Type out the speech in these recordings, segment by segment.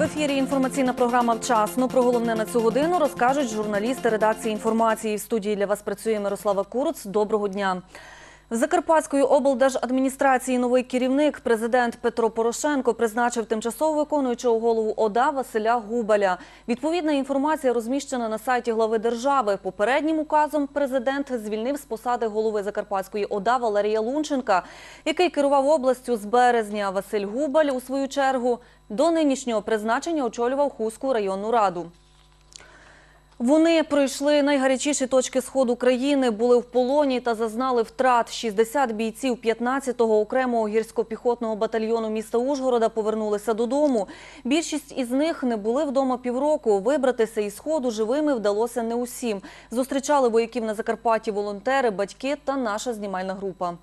В ефірі інформаційна програма «Вчасно». Про головне на цю годину розкажуть журналісти редакції інформації. В студії для вас працює Мирослава Куруц. Доброго дня. В Закарпатської облдержадміністрації новий керівник, президент Петро Порошенко, призначив тимчасово виконуючого голову ОДА Василя Губаля. Відповідна інформація розміщена на сайті глави держави. Попереднім указом президент звільнив з посади голови Закарпатської ОДА Валерія Лунченка, який керував областю з березня. Василь Губаль, у свою чергу, до нинішнього призначення очолював Хустську районну раду. Вони пройшли найгарячіші точки сходу країни, були в полоні та зазнали втрат. 60 бійців 15-го окремого гірсько-піхотного батальйону міста Ужгорода повернулися додому. Більшість із них не були вдома півроку. Вибратися із сходу живими вдалося не усім. Зустрічали вояків на Закарпатті волонтери, батьки та наша знімальна група.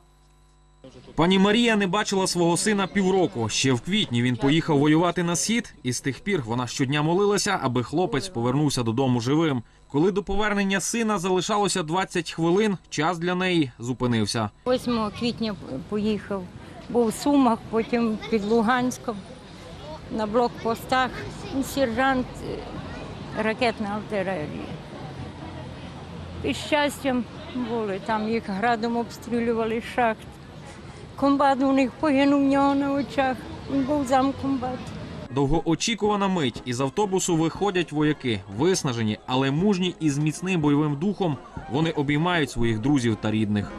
Пані Марія не бачила свого сина півроку. Ще в квітні він поїхав воювати на схід, і з тих пір вона щодня молилася, аби хлопець повернувся додому живим. Коли до повернення сина залишалося 20 хвилин, час для неї зупинився. 8 квітня поїхав. Був в Сумах, потім під Луганськом, на блокпостах. Сержант е, ракетна артилерія. Під щастям були, там їх градом обстрілювали з шахт. Комбат у них погинув нього на очах. Він був замкомбат. Довгоочікувана мить із автобусу виходять вояки, виснажені, але мужні і з міцним бойовим духом. Вони обіймають своїх друзів та рідних.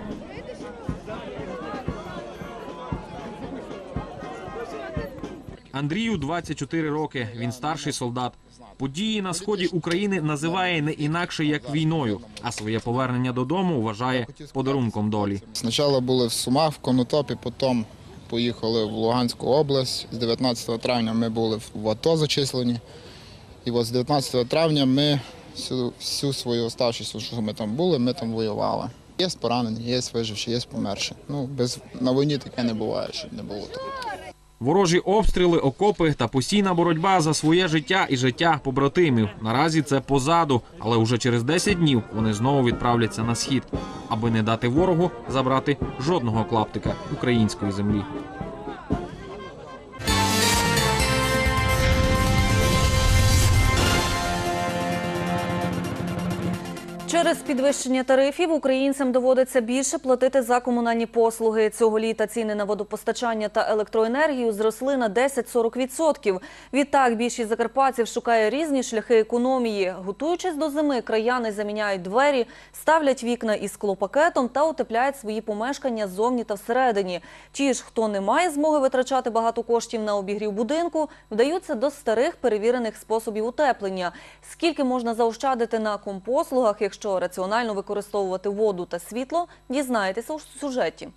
Андрію 24 роки. Він старший солдат. Події на сході України називає не інакше як війною, а своє повернення додому вважає подарунком долі. Спочатку були в Сумах, в Конотопі, потім поїхали в Луганську область. З 19 травня ми були в АТО зачислені. І от з 19 травня ми всю, всю свою оставшість, що ми там були, ми там воювали. Є поранені, є виживші, є померші. Ну, без, на війні таке не буває, щоб не було такого. Ворожі обстріли, окопи та постійна боротьба за своє життя і життя побратимів. Наразі це позаду, але уже через 10 днів вони знову відправляться на схід, аби не дати ворогу забрати жодного клаптика української землі. Через підвищення тарифів українцям доводиться більше платити за комунальні послуги. Цього літа ціни на водопостачання та електроенергію зросли на 10-40%. Відтак більшість закарпатців шукає різні шляхи економії. Готуючись до зими, краяни заміняють двері, ставлять вікна із склопакетом та утепляють свої помешкання ззовні та всередині. Ті ж, хто не має змоги витрачати багато коштів на обігрів будинку, вдаються до старих перевірених способів утеплення. Скільки можна заощадити на компослугах, якщо раціонально використовувати воду та світло, дізнаєтеся у сюжеті.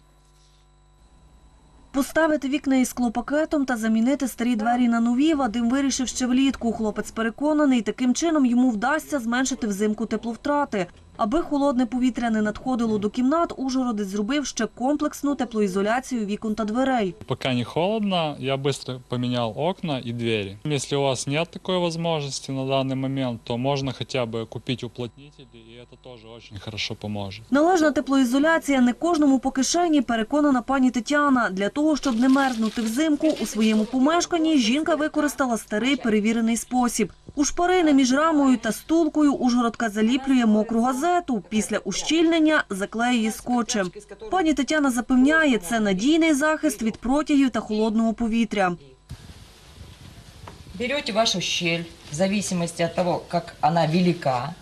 Поставити вікна із склопакетом та замінити старі двері на нові Вадим вирішив ще влітку. Хлопець переконаний, таким чином йому вдасться зменшити взимку тепловтрати. Аби холодне повітря не надходило до кімнат, Ужгородець зробив ще комплексну теплоізоляцію вікон та дверей. Пока не холодно, я быстро поменял окна и двери. Если у вас нет такой возможности на данный момент, то можно хотя бы купить уплотнители, и это тоже очень хорошо поможет. Належна теплоізоляція не кожному по кишені, переконана пані Тетяна. Для того, щоб не мерзнути взимку, у своєму помешканні жінка використала старий перевірений спосіб. У шпарини між рамою та стулкою Ужгородка заліплює мокру газету. Після ущільнення заклеює скотчем. Пані Тетяна запевняє, це надійний захист від протягів та холодного повітря. Берете вашу щель в зависимости от того, как она велика,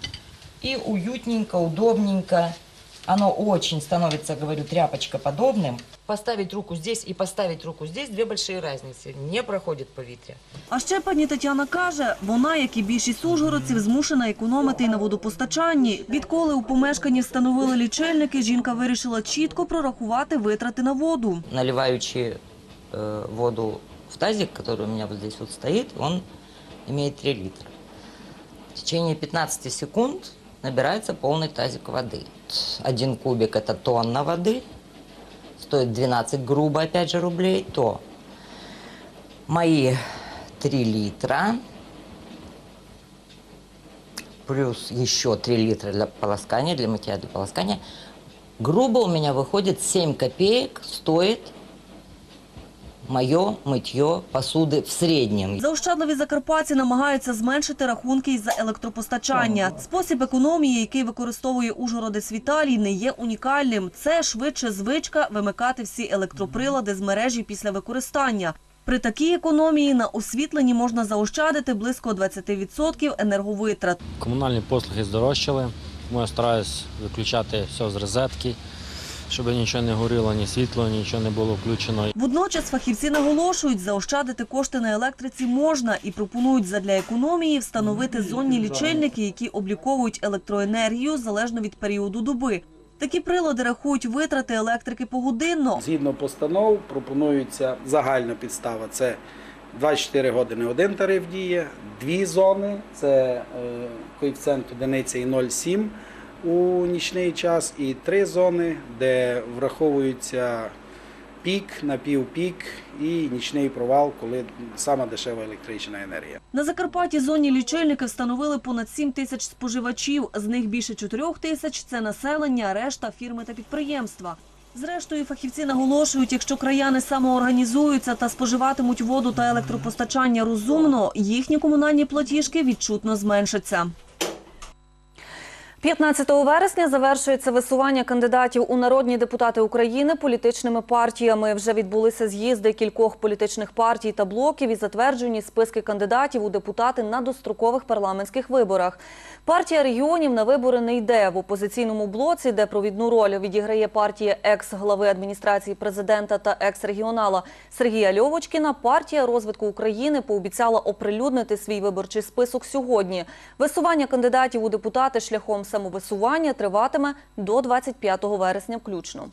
и уютненько, удобненько, оно очень становится, говорю, тряпочкоподобным Поставить руку здесь и поставить руку здесь – две большие разницы. Не проходит повітря. А ще пані Тетяна каже, вона, як і більшість ужгородців, змушена економити й на водопостачанні. Відколи у помешканні встановили лічильники, жінка вирішила чітко прорахувати витрати на воду. Наливаючи э, воду в тазик, который у меня вот здесь вот стоит, он имеет 3 литра. В течение 15 секунд набирается полный тазик воды. Один кубик – это тонна воды, стоит 12 грубо, опять же, рублей, то мои 3 литра плюс еще 3 литра для полоскания, для мытья, для полоскания, грубо у меня выходит 7 копеек стоит мое мытье посуды в среднем. Заощадливі закарпатці намагаються зменшити рахунки із-за електропостачання. Спосіб економії, який використовує Ужгородець Віталій, не є унікальним. Це швидше звичка вимикати всі електроприлади з мережі після використання. При такій економії на освітленні можна заощадити близько 20% енерговитрат. Комунальні послуги здорожчали, тому я стараюсь виключати все з розетки, щоб нічого не горіло, ні світло, нічого не було включено. Водночас фахівці наголошують, заощадити кошти на електриці можна і пропонують задля економії встановити зонні лічильники, які обліковують електроенергію залежно від періоду доби. Такі прилади рахують витрати електрики погодинно. Згідно постанов пропонується загальна підстава. Це 24 години один тариф діє, дві зони, це е, коефіцієнт одиниця і 0,7 у нічний час, і три зони, де враховується пік, напівпік і нічний провал, коли сама дешева електрична енергія. На Закарпатті зонні лічильники встановили понад 7 тисяч споживачів. З них більше 4 тисяч – це населення, решта – фірми та підприємства. Зрештою, фахівці наголошують, якщо краяни самоорганізуються та споживатимуть воду та електропостачання розумно, їхні комунальні платіжки відчутно зменшаться. 15 вересня завершується висування кандидатів у народні депутати України політичними партіями. Вже відбулися з'їзди кількох політичних партій та блоків і затверджені списки кандидатів у депутати на дострокових парламентських виборах. Партія регіонів на вибори не йде в опозиційному блоці, де провідну роль відіграє партія екс-глави адміністрації президента та екс-регіонала Сергія Льовочкіна. Партія розвитку України пообіцяла оприлюднити свій виборчий список сьогодні. Висування кандидатів у депутати шляхом самовисування триватиме до 25 вересня включно.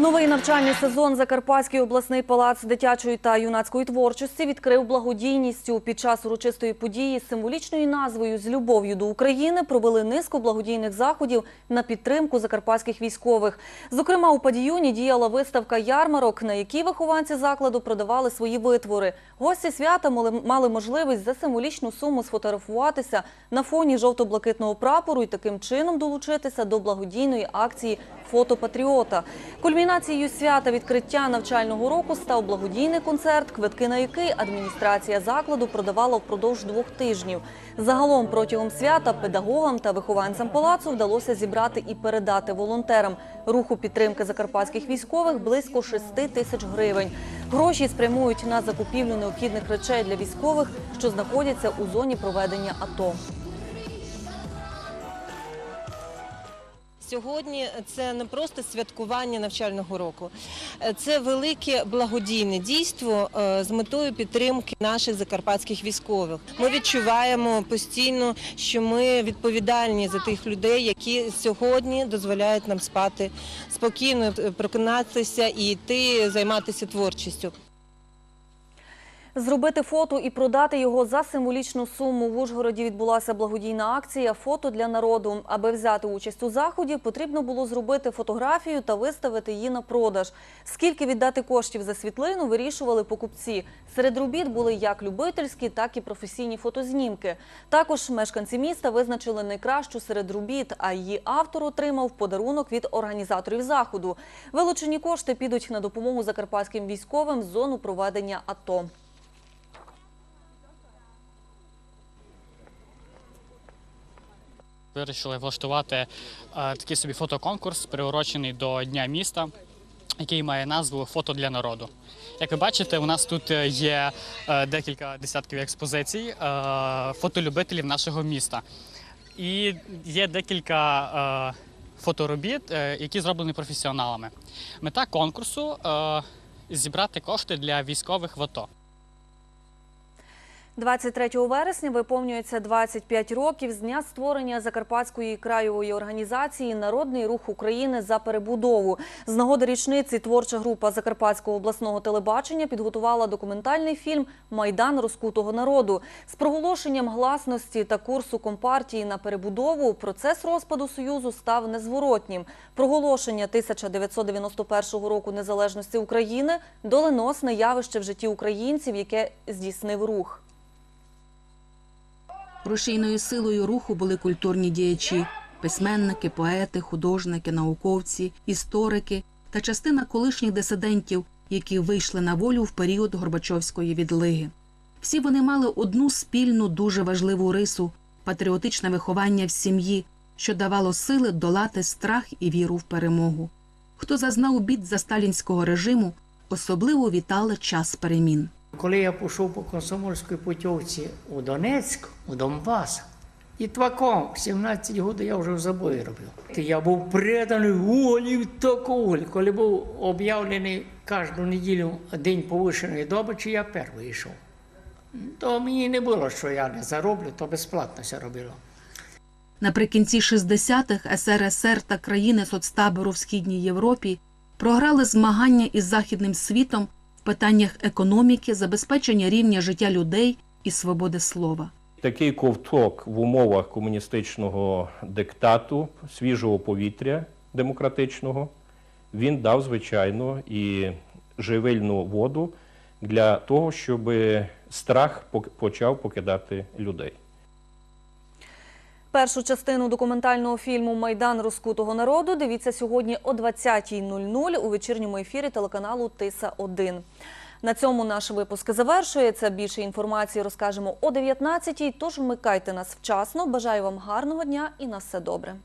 Новий навчальний сезон Закарпатський обласний палац дитячої та юнацької творчості відкрив благодійністю. Під час урочистої події з символічною назвою З любов'ю до України провели низку благодійних заходів на підтримку закарпатських військових. Зокрема, у падіюні діяла виставка ярмарок, на якій вихованці закладу продавали свої витвори. Гості свята мали- можливість за символічну суму сфотографуватися на фоні жовто-блакитного прапору і таким чином долучитися до благодійної акції Фото Патріота. Кульмінацією свята відкриття навчального року став благодійний концерт, квитки на який адміністрація закладу продавала впродовж двох тижнів. Загалом протягом свята педагогам та вихованцям палацу вдалося зібрати і передати волонтерам руху підтримки закарпатських військових близько 6 тисяч гривень. Гроші спрямують на закупівлю необхідних речей для військових, що знаходяться у зоні проведення АТО. Сьогодні це не просто святкування навчального року, це велике благодійне дійство е, з метою підтримки наших закарпатських військових. Ми відчуваємо постійно, що ми відповідальні за тих людей, які сьогодні дозволяють нам спати спокійно, прокинатися і йти займатися творчістю. Зробити фото і продати його за символічну суму в Ужгороді відбулася благодійна акція Фото для народу. Аби взяти участь у заході, потрібно було зробити фотографію та виставити її на продаж. Скільки віддати коштів за світлину, вирішували покупці. Серед робіт були як любительські, так і професійні фотознімки. Також мешканці міста визначили найкращу серед робіт, а її автор отримав подарунок від організаторів заходу. Вилучені кошти підуть на допомогу закарпатським військовим з зону проведення АТО. Вирішили влаштувати е, такий собі фотоконкурс, приурочений до Дня міста, який має назву Фото для народу. Як ви бачите, у нас тут е, є е, декілька десятків експозицій фотолюбителів нашого міста. І є декілька фоторобіт, які зроблені професіоналами. Мета конкурсу зібрати кошти для військових в АТО. 23 вересня виповнюється 25 років з дня створення Закарпатської краєвої організації Народний рух України за перебудову. З нагоди річниці творча група Закарпатського обласного телебачення підготувала документальний фільм Майдан розкутого народу з проголошенням гласності та курсу компартії на перебудову. Процес розпаду союзу став незворотнім. Проголошення 1991 року незалежності України доленосне явище в житті українців, яке здійснив рух. Рушійною силою руху були культурні діячі. письменники, поети, художники, науковці, історики та частина колишніх дисидентів, які вийшли на волю в період Горбачовської відлиги. Всі вони мали одну спільну дуже важливу рису патріотичне виховання в сім'ї, що давало сили долати страх і віру в перемогу. Хто зазнав бід за сталінського режиму, особливо вітали час перемін. Коли я пішов по комсомольській путівці у Донецьк, у Донбас, і тваком 17 років я вже в забої робив. Я був преданий волі такої. Коли був об'явлений кожну неділю день повишеної добичі, я перший йшов. То мені не було, що я не зароблю, то безплатно все робило. Наприкінці 60-х СРСР та країни соцтабору в Східній Європі програли змагання із західним світом питаннях економіки, забезпечення рівня життя людей і свободи слова. Такий ковток в умовах комуністичного диктату, свіжого повітря демократичного, він дав, звичайно, і живильну воду для того, щоб страх почав покидати людей. Першу частину документального фільму Майдан розкутого народу дивіться сьогодні о 20.00 у вечірньому ефірі телеканалу Тиса 1 На цьому наш випуск завершується. Більше інформації розкажемо о 19.00, Тож вмикайте нас вчасно. Бажаю вам гарного дня і на все добре.